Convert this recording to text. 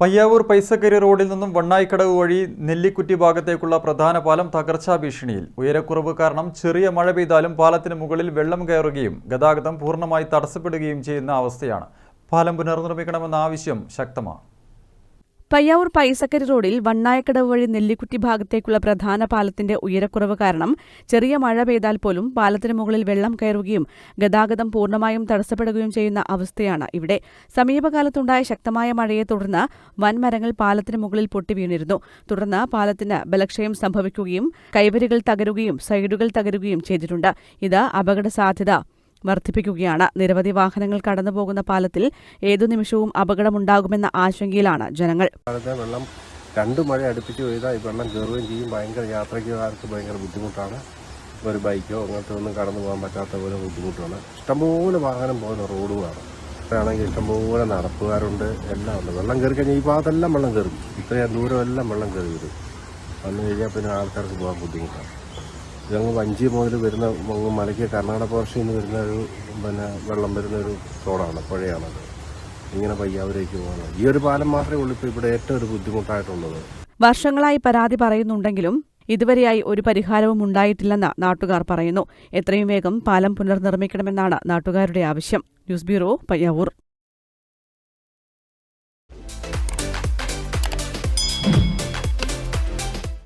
പയ്യാവൂർ പൈസക്കരി റോഡിൽ നിന്നും വണ്ണായിക്കടവ് വഴി നെല്ലിക്കുറ്റി ഭാഗത്തേക്കുള്ള പ്രധാന പാലം തകർച്ചാ ഭീഷണിയിൽ. ഉയരക്കുറവ് കാരണം ചെറിയ മഴ പെയ്താലും പാലത്തിന് മുകളിൽ വെള്ളം കയറുകയും ഗതാഗതം പൂർണമായി തടസ്സപ്പെടുകയും ചെയ്യുന്ന അവസ്ഥയാണ്. പാലം പുനർനിർമ്മിക്കണമെന്ന ആവശ്യം ശക്തമാണ്. പയ്യാവൂർ പൈസക്കരി റോഡിൽ വണ്ണായക്കടവ് വഴി നെല്ലിക്കുറ്റി ഭാഗത്തേക്കുള്ള പ്രധാന പാലത്തിന്റെ ഉയരക്കുറവ് കാരണം ചെറിയ മഴ പെയ്താൽ പോലും പാലത്തിന് മുകളിൽ വെള്ളം കയറുകയും ഗതാഗതം പൂർണമായും തടസ്സപ്പെടുകയും ചെയ്യുന്ന അവസ്ഥയാണ് ഇവിടെ. സമീപകാലത്തുണ്ടായ ശക്തമായ മഴയെ തുടർന്ന് വൻമരങ്ങൾ പാലത്തിന് മുകളിൽ പൊട്ടി വീണിരുന്നു. തുടർന്ന് പാലത്തിന് ബലക്ഷയം സംഭവിക്കുകയും കൈവരികൾ തകരുകയും സൈഡുകൾ തകരുകയും ചെയ്തിട്ടുണ്ട്. ഇത് അപകട സാധ്യത വർദ്ധിപ്പിക്കുകയാണ്. നിരവധി വാഹനങ്ങൾ കടന്നുപോകുന്ന പാലത്തിൽ ഏതു നിമിഷവും അപകടമുണ്ടാകുമെന്ന ആശങ്കയിലാണ് ജനങ്ങൾ. വെള്ളം രണ്ട് മഴ അടുപ്പിച്ച് പെയ്താൽ ഈ വെള്ളം കയറുകയും ചെയ്യും. ഭയങ്കര യാത്രയ്ക്കാർക്ക് ഭയങ്കര ബുദ്ധിമുട്ടാണ്. ഒരു ബൈക്കോ അങ്ങനത്തെ ഒന്നും കടന്നു പോകാൻ പറ്റാത്ത പോലെ ബുദ്ധിമുട്ടാണ്. ഇഷ്ടംപോലെ വാഹനം പോകുന്ന റോഡുമാണ് ആണെങ്കിൽ ഇഷ്ടംപോലെ നടപ്പുകാരുണ്ട്. എല്ലാം ഉണ്ട്. വെള്ളം കയറി കഴിഞ്ഞാൽ ഈ ഭാഗത്തെല്ലാം വെള്ളം കയറും. ഇത്രയും ദൂരം എല്ലാം വെള്ളം കയറി വരും വന്നു കഴിഞ്ഞാൽ പിന്നെ ആൾക്കാർക്ക് പോകാൻ ബുദ്ധിമുട്ടാണ്. ഇതങ്ങ് വഞ്ചി മുതൽ വരുന്ന അങ്ങ് മലയ്ക്ക് കർണാടക പോർഷയിൽ നിന്ന് വരുന്ന ഒരു പിന്നെ വെള്ളം വരുന്ന ഒരു തോടാണ് പുഴയാണത്. ഇങ്ങനെ പയ്യാവരേക്ക് പോകുന്നത് ഈ ഒരു പാലം മാത്രമേ ഉള്ളൂ ഇപ്പോൾ ഇവിടെ ഏറ്റവും ഒരു ബുദ്ധിമുട്ടായിട്ടുള്ളത്. വർഷങ്ങളായി പരാതി പറയുന്നുണ്ടെങ്കിലും ഇതുവരെയായി ഒരു പരിഹാരവും ഉണ്ടായിട്ടില്ലെന്ന് നാട്ടുകാർ പറയുന്നു. എത്രയും വേഗം പാലം പുനർനിർമ്മിക്കണമെന്നാണ് നാട്ടുകാരുടെ ആവശ്യം. News bureau Payyavoor.